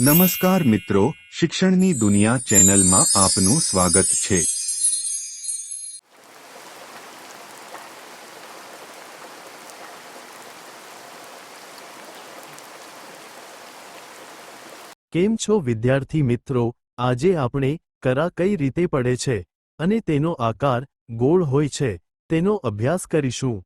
નમસ્કાર મિત્રો, શિક્ષણની દુનિયા ચેનલમાં આપનું સ્વાગત છે. કેમ છો વિદ્યાર્થી મિત્રો? આજે આપણે કરા કઈ રીતે પડે છે અને તેનો આકાર ગોળ હોય છે તેનો અભ્યાસ કરીશું.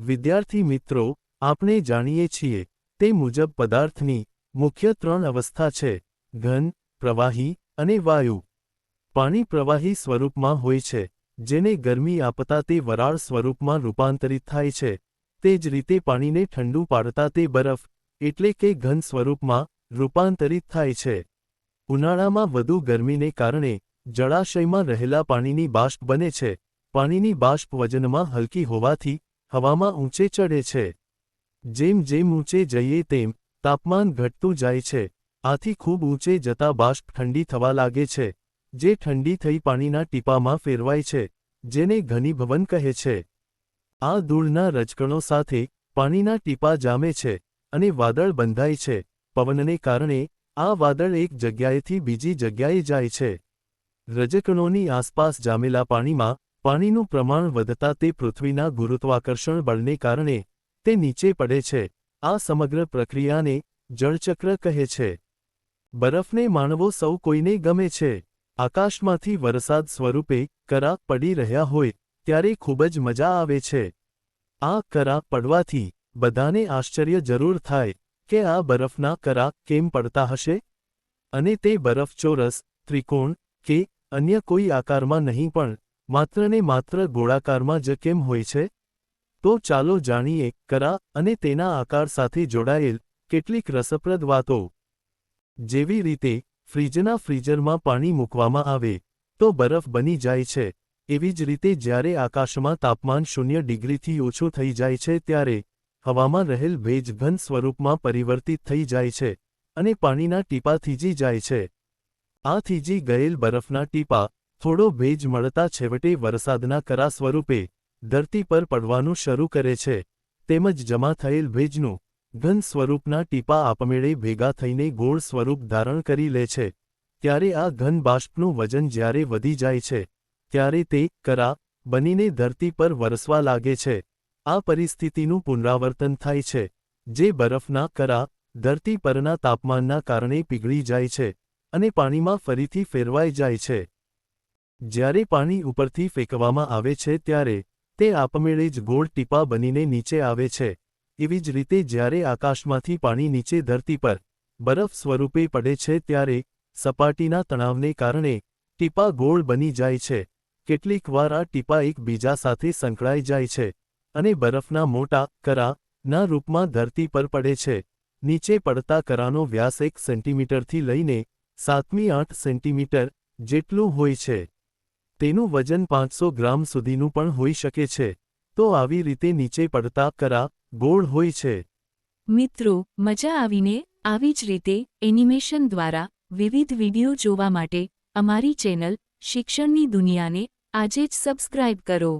વિદ્યાર્થી મિત્રો, આપણે જાણીએ છીએ તે મુજબ પદાર્થની મુખ્ય ત્રણ અવસ્થા છે, ઘન, પ્રવાહી અને વાયુ. પાણી પ્રવાહી સ્વરૂપમાં હોય છે, જેને ગરમી આપતા તે વરાળ સ્વરૂપમાં રૂપાંતરિત થાય છે. તે જ રીતે પાણીને ઠંડુ પાડતા તે બરફ, એટલે કે ઘન સ્વરૂપમાં રૂપાંતરિત થાય છે. ઉનાળામાં વધુ ગરમીને કારણે જળાશયમાં રહેલા પાણીની બાષ્પ બને છે. પાણીની બાષ્પ વજનમાં હલકી હોવાથી હવામાં ઊંચે ચડે છે. જેમ જેમ ઊંચે જઈએ તેમ તાપમાન ઘટતું જાય છે. આથી ખૂબ ઊંચે જતા બાષ્પ ઠંડી થવા લાગે છે, જે ઠંડી થઈ પાણીના ટીપામાં ફેરવાય છે, જેને ઘનીભવન કહે છે. આ ધૂળના રજકણો સાથે પાણીના ટીપા જામે છે અને વાદળ બંધાય છે. પવનને કારણે આ વાદળ એક જગ્યાએથી બીજી જગ્યાએ જાય છે. રજકણોની આસપાસ જામેલા પાણીમાં પાણીનું પ્રમાણ વધતા તે પૃથ્વીના ગુરુત્વાકર્ષણ બળને કારણે તે નીચે પડે છે. આ સમગ્ર પ્રક્રિયાને જળચક્ર કહે છે. બરફને માણવો સૌ કોઈને ગમે છે. આકાશમાંથી વરસાદ સ્વરૂપે કરા પડી રહ્યા હોય, ત્યારે ખૂબ જ મજા આવે છે. આ કરા પડવાથી બધાને આશ્ચર્ય જરૂર થાય કે આ બરફના કરા કેમ પડતા હશે? અને તે બરફ ચોરસ, ત્રિકોણ કે અન્ય કોઈ આકારમાં નહીં પણ માત્રને માત્ર ગોળાકારમાં જ કેમ હોય છે? તો ચાલો જાણીએ કરા અને તેના આકાર સાથે જોડાયેલ કેટલીક રસપ્રદ વાતો. જેવી રીતે, ફ્રીજના ફ્રીઝરમાં પાણી મૂકવામાં આવે, તો બરફ બની જાય છે. એવી જ રીતે જ્યારે આકાશમાં તાપમાન શૂન્ય ડિગ્રીથી ઓછું થઈ જાય છે ત્યારે હવામાં રહેલ ભેજ ઘન સ્વરૂપમાં પરિવર્તિત થઈ જાય છે અને પાણીના ટીપા થીજી જાય છે. આ થીજી ગયેલ બરફના ટીપા થોડો ભેજ મળતા છેવટે વરસાદના કરા સ્વરૂપે ધરતી પર પડવાનું શરૂ કરે છે. તેમજ જમા થયેલ ભેજનું ઘન સ્વરૂપના ટીપા આપમેળે ભેગા થઈને ગોળ સ્વરૂપ ધારણ કરી લે છે. ત્યારે આ ઘન બાષ્પનું વજન જ્યારે વધી જાય છે, ત્યારે તે કરા બનીને ધરતી પર વરસવા લાગે છે. આ પરિસ્થિતિનું પુનરાવર્તન થાય છે, જે બરફના કરા ધરતી પરના તાપમાનના કારણે પીગળી જાય છે અને પાણીમાં ફરીથી ફેરવાઈ જાય છે. જ્યારે પાણી ઉપરથી ફેંકવામાં આવે છે ત્યારે તે આપમેળે જ ગોળ ટીપા બનીને નીચે આવે છે. એવી જ રીતે જ્યારે આકાશમાંથી પાણી નીચે ધરતી પર બરફ સ્વરૂપે પડે છે ત્યારે સપાટીના તણાવને કારણે ટીપા ગોળ બની જાય છે. કેટલીકવાર આ ટીપા એકબીજા સાથે સંકળાઈ જાય છે અને બરફના મોટા કરા ના રૂપમાં ધરતી પર પડે છે. નીચે પડતા કરાનો વ્યાસ એક સેન્ટીમીટરથી લઈને સાતમી આઠ સેન્ટીમીટર જેટલું હોય છે. તેનું વજન પાંચસો ગ્રામ સુધીનું પણ હોઈ શકે છે. તો આવી રીતે નીચે પડતા કરા ગોળ હોય છે. મિત્રો, મજા આવીને આવી જ રીતે એનિમેશન દ્વારા વિવિધ વીડિયો જોવા માટે અમારી ચેનલ શિક્ષણની દુનિયાને આજે જ સબસ્ક્રાઇબ કરો.